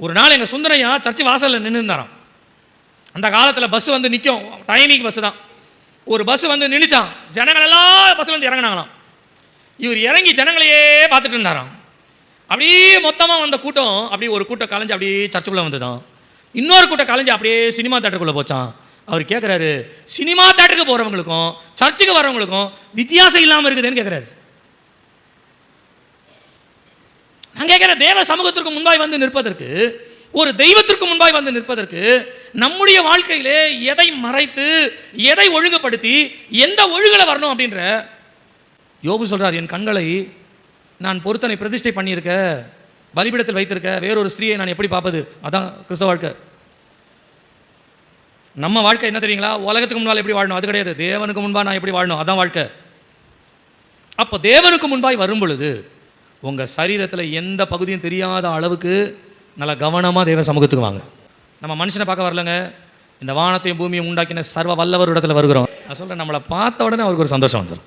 ஒரு நாள் எங்கள் சுந்தரையா சர்ச்சு வாசலில் நின்று இருந்தாராம் அந்த காலத்தில் பஸ் வந்து நிற்கும் டைமிங் பஸ் தான். ஒரு பஸ் வந்து நின்றுச்சான் ஜனங்கள் எல்லாம் பஸ்ஸில் வந்து இறங்கினாங்களாம். இவர் இறங்கி ஜனங்களையே பார்த்துட்டு இருந்தாராம். அப்படியே மொத்தமாக வந்த கூட்டம் அப்படியே ஒரு கூட்டம் கலைஞ்சு அப்படியே சர்ச்சுக்குள்ளே வந்ததான் இன்னொரு கூட்டம் கலைஞ்சு அப்படியே சினிமா தேட்டருக்குள்ளே போச்சான் அவர் கேட்குறாரு சினிமா தேட்டருக்கு போகிறவங்களுக்கும் சர்ச்சுக்கு வரவங்களுக்கும் வித்தியாசம் இல்லாமல் இருக்குதுன்னு கேட்குறாரு நான் கேட்குறேன் தேவ சமூகத்திற்கு முன்பாய் வந்து நிற்பதற்கு ஒரு தெய்வத்திற்கு முன்பாய் வந்து நிற்பதற்கு நம்முடைய வாழ்க்கையிலே எதை மறைத்து எதை ஒழுங்குபடுத்தி எந்த ஒழுங்குல வரணும் அப்படின்ற யோபு சொல்கிறார் என் கண்களை நான் பொருத்தனை பிரதிஷ்டை பண்ணியிருக்க பலிபிடத்தில் வைத்திருக்க வேறொரு ஸ்திரீயை நான் எப்படி பார்ப்பது? அதான் கிறிஸ்தவ வாழ்க்கை. நம்ம வாழ்க்கை என்ன தெரியுங்களா? உலகத்துக்கு முன்னால் எப்படி வாழணும்? அது கிடையாது. தேவனுக்கு முன்பாக நான் எப்படி வாழணும்? அதான் வாழ்க்கை. அப்போ தேவனுக்கு முன்பாய் வரும் பொழுது உங்கள் சரீரத்தில் எந்த பகுதியும் தெரியாத அளவுக்கு நல்லா கவனமாக தெய்வ சமூகத்துக்கு வாங்க. நம்ம மனுஷனை பார்க்க வரலங்க. இந்த வானத்தையும் பூமியும் உண்டாக்கின சர்வ வல்லவர் இடத்துல வருகிறோம். நான் சொல்கிறேன் நம்மளை பார்த்த உடனே அவருக்கு ஒரு சந்தோஷம் வந்துடும்